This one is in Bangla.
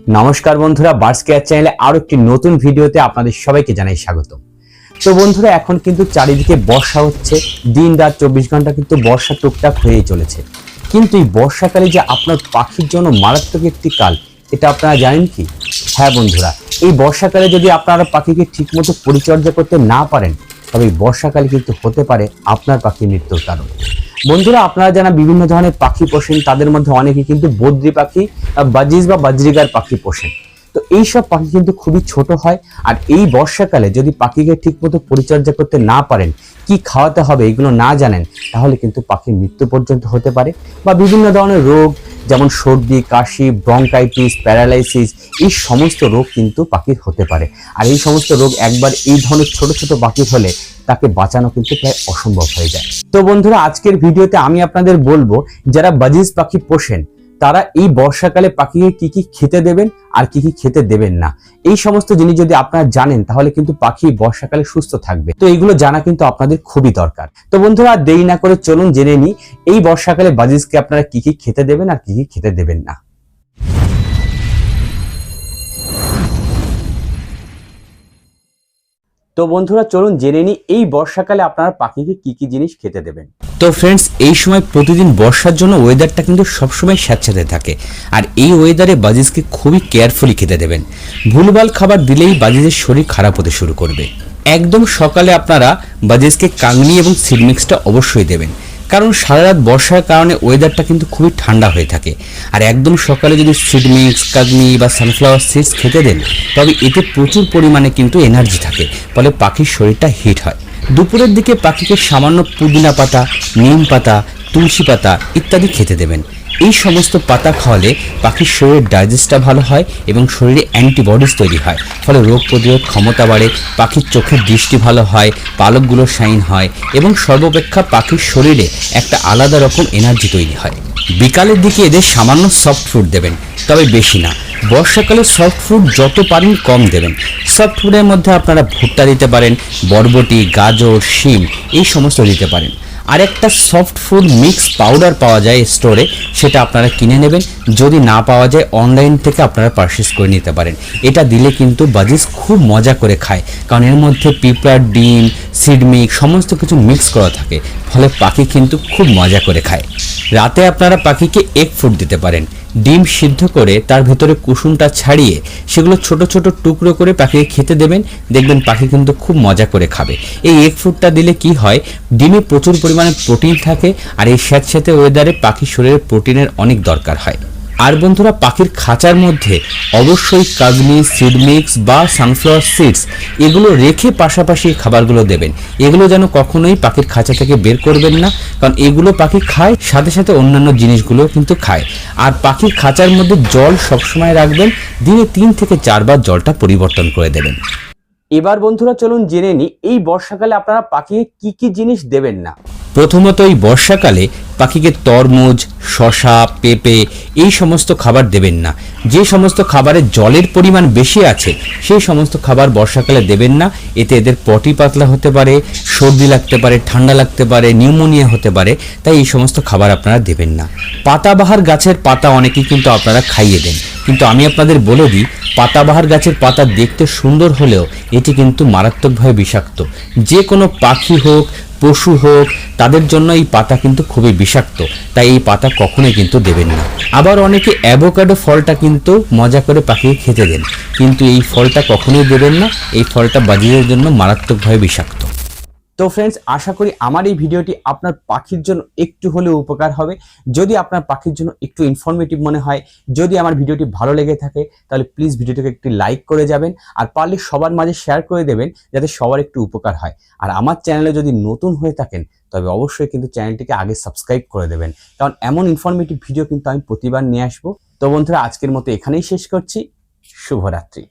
নমস্কার বন্ধুরা বার্ডস কেয়ার চ্যানেলে আরও একটি নতুন ভিডিওতে আপনাদের সবাইকে জানাই স্বাগত তো বন্ধুরা, এখন কিন্তু চারিদিকে বর্ষা হচ্ছে। দিন রাত চব্বিশ ঘণ্টা কিন্তু বর্ষা টুকটাক হয়েই চলেছে। কিন্তু এই বর্ষাকালে যে আপনার পাখির জন্য মারাত্মক একটি কাল, এটা আপনারা জানেন কি? হ্যাঁ বন্ধুরা, এই বর্ষাকালে যদি আপনারা পাখিকে ঠিকমতো পরিচর্যা করতে না পারেন, তবে বর্ষাকালে কিন্তু হতে পারে আপনার পাখির মৃত্যুর কারণ। বন্ধুরা, আপনারা যারা বিভিন্ন ধরনের পাখি পোষেন, তাদের মধ্যে অনেকে কিন্তু বদ্রি পাখি বাজিজ বা বাজরিগার পাখি পোষেন। তো এই সব পাখি কিন্তু খুবই ছোট হয়, আর এই বর্ষাকালে যদি পাখিকে ঠিকমতো পরিচর্যা করতে না পারেন, কি খাওয়াতে হবে এগুলো না জানেন, তাহলে কিন্তু পাখির মৃত্যু পর্যন্ত হতে পারে। বা বিভিন্ন ধরনের রোগ, যেমন সর্দি, কাশি, ব্রঙ্কাইটিস, প্যারালাইসিস, এই সমস্ত রোগ কিন্তু পাখির হতে পারে। আর এই সমস্ত রোগ একবার এই ধরনের ছোট ছোট পাখির হলে তাকে বাঁচানো কিন্তু প্রায় অসম্ভব হয়ে যায়। তো বন্ধুরা, আজকের ভিডিওতে আমি আপনাদের বলব, যারা বাজিজ পাখি পোষেন, তারা এই বর্ষাকালে পাখিকে কি কি খেতে দেবেন আর কি কি খেতে দেবেন না। এই সমস্ত জিনিস যদি আপনারা জানেন, তাহলে কিন্তু পাখি বর্ষাকালে সুস্থ থাকবে। তো এইগুলো জানা কিন্তু আপনাদের খুবই দরকার। তো বন্ধুরা, দেরি না করে চলুন জেনে নিই, এই বর্ষাকালে বাজিজকে আপনারা কি কি খেতে দেবেন আর কি কি খেতে দেবেন না। তো বন্ধুরা, চলুন জেনে নিই, এই বর্ষাকালে আপনারা পাখিকে কি কি জিনিস খেতে দেবেন? তো ফ্রেন্ডস এই সময় প্রতিদিন বর্ষার জন্য ওয়েদারটা কিন্তু সবসময় স্যাঁতস্যাঁতে থাকে। আর এই ওয়েদারে বাজিজকে খুবই কেয়ারফুলি খেতে দেবেন। ভুলভাল খাবার দিলেই বাজিজের শরীর খারাপ হতে শুরু করবে। একদম সকালে আপনারা বাজিজকে কাংনি এবং সিডমিক্সটা অবশ্যই দেবেন। কারণ সারা রাত বর্ষার কারণে ওয়েদারটা কিন্তু খুবই ঠান্ডা হয়ে থাকে। আর একদম সকালে যদি সিড মিক্স কাগনি বা সানফ্লাওয়ার সিডস খেতে দেন, তবে এতে প্রচুর পরিমাণে কিন্তু এনার্জি থাকে, ফলে পাখির শরীরটা হিট হয়। দুপুরের দিকে পাখিকে সামান্য পুদিনা পাতা, নিম পাতা, তুলসী পাতা ইত্যাদি খেতে দেবেন। এই সমস্ত পাতা খাওয়ালে পাখির শরীরের ডাইজেস্টটা ভালো হয় এবং শরীরে অ্যান্টিবডিজ তৈরি হয়। ফলে রোগ প্রতিরোধ ক্ষমতা বাড়ে, পাখির চোখের দৃষ্টি ভালো হয়, পালকগুলো শাইন হয় এবং সর্বাপেক্ষা পাখির শরীরে একটা আলাদা রকম এনার্জি তৈরি হয়। বিকালের দিকে এদের সামান্য সফট ফুড দেবেন, তবে বেশি না। বর্ষাকালে সফট ফুড যত পারেন কম দেবেন। সফট ফুডের মধ্যে আপনারা ভুট্টা দিতে পারেন, বরবটি, গাজর, শিম এই সমস্ত দিতে পারেন। আর একটা সফট ফুড মিক্স পাউডার পাওয়া যায় স্টোরে সেটা আপনারা কিনে নেবেন। যদি না পাওয়া যায় অনলাইন থেকে আপনারা পারচেস করে নিতে পারেন। এটা দিলে কিন্তু বাজিস খুব মজা করে খায়। কারণ এর মধ্যে পিঁপড়ার ডিম সিডমিক সমস্ত কিছু মিক্স করা থাকে। ফলে পাখি কিন্তু খুব মজা করে খায়। রাতে আপনারা পাখিকে এগ ফুড দিতে পারেন। ডিম সিদ্ধ করে তার ভেতরে কুসুমটা ছাড়িয়ে সেগুলো ছোট ছোট টুকরো করে পাখিকে খেতে দেবেন। দেখবেন পাখি কিন্তু খুব মজা করে খাবে। এই এগ ফুডটা দিলে কি হয়? ডিমে প্রচুর পরিমাণে প্রোটিন থাকে আর এই স্যাঁতস্যাঁতে ওয়েদারে পাখির শরীরে প্রোটিনের অনেক দরকার হয়। আর বন্ধুরা, পাখির খাঁচার মধ্যে অবশ্যই কাগনি সিড মিক্স বা সানফ্লাওয়ার সিডস এগুলো রেখে পাশাপাশি খাবারগুলো দেবেন। এগুলো যেন কখনোই পাখির খাঁচা থেকে বের করবেন না, কারণ এগুলো পাখি খায়, সাথে সাথে অন্যান্য জিনিসগুলো কিন্তু খায়। আর পাখির খাঁচার মধ্যে জল সবসময় রাখবেন, দিনে তিন থেকে চারবার জলটা পরিবর্তন করে দেবেন। এবার বন্ধুরা, চলুন জেনে নিই, এই বর্ষাকালে আপনারা পাখিকে কি কি জিনিস দেবেন না? প্রথমত এই বর্ষাকালে পাখিকে তরমুজ, শশা, পেঁপে এই সমস্ত খাবার দেবেন না। যে সমস্ত খাবারে জলের পরিমাণ বেশি আছে, সেই সমস্ত খাবার বর্ষাকালে দেবেন না। এতে এদের পটি পাতলা হতে পারে, সর্দি লাগতে পারে, ঠান্ডা লাগতে পারে, নিউমোনিয়া হতে পারে, তাই এই সমস্ত খাবার আপনারা দেবেন না। পাতাবাহার গাছের পাতা অনেকেই কিন্তু আপনারা খাইয়ে দেন। কিন্তু আমি আপনাদের বলে দিই, পাতাবাহার গাছের পাতা দেখতে সুন্দর হলেও এটি কিন্তু মারাত্মকভাবে বিষাক্ত। যে কোনো পাখি হোক, পশু হোক, তাদের জন্য এই পাতা কিন্তু খুবই বিষাক্ত। তাই এই পাতা কখনোই কিন্তু দেবেন না। আবার অনেকে অ্যাভোকাডো ফলটা কিন্তু মজা করে পাখিকে খেতে দেন। কিন্তু এই ফলটা কখনোই দেবেন না। এই ফলটা বাজিদের জন্য মারাত্মকভাবে বিষাক্ত। তো ফ্রেন্ডস আশা করি আমার এই ভিডিওটি আপনার পাখির জন্য একটু হলেও উপকার হবে। যদি আপনার পাখির জন্য একটু ইনফরমেটিভ মনে হয়, যদি আমার ভিডিওটি ভালো লেগে থাকে, তাহলে প্লিজ ভিডিওটিকে একটি লাইক করে যাবেন আর পারলে সবার মাঝে শেয়ার করে দেবেন যাতে সবার একটু উপকার হয়। আর আমার চ্যানেলে যদি নতুন হয়ে থাকেন, তবে অবশ্যই কিন্তু চ্যানেলটিকে আগে সাবস্ক্রাইব করে দেবেন। কারণ এমন ইনফরমেটিভ ভিডিও কিন্তু আমি প্রতিবার নিয়ে আসব। তো বন্ধুরা, আজকের মতো এখানেই শেষ করছি। শুভরাত্রি।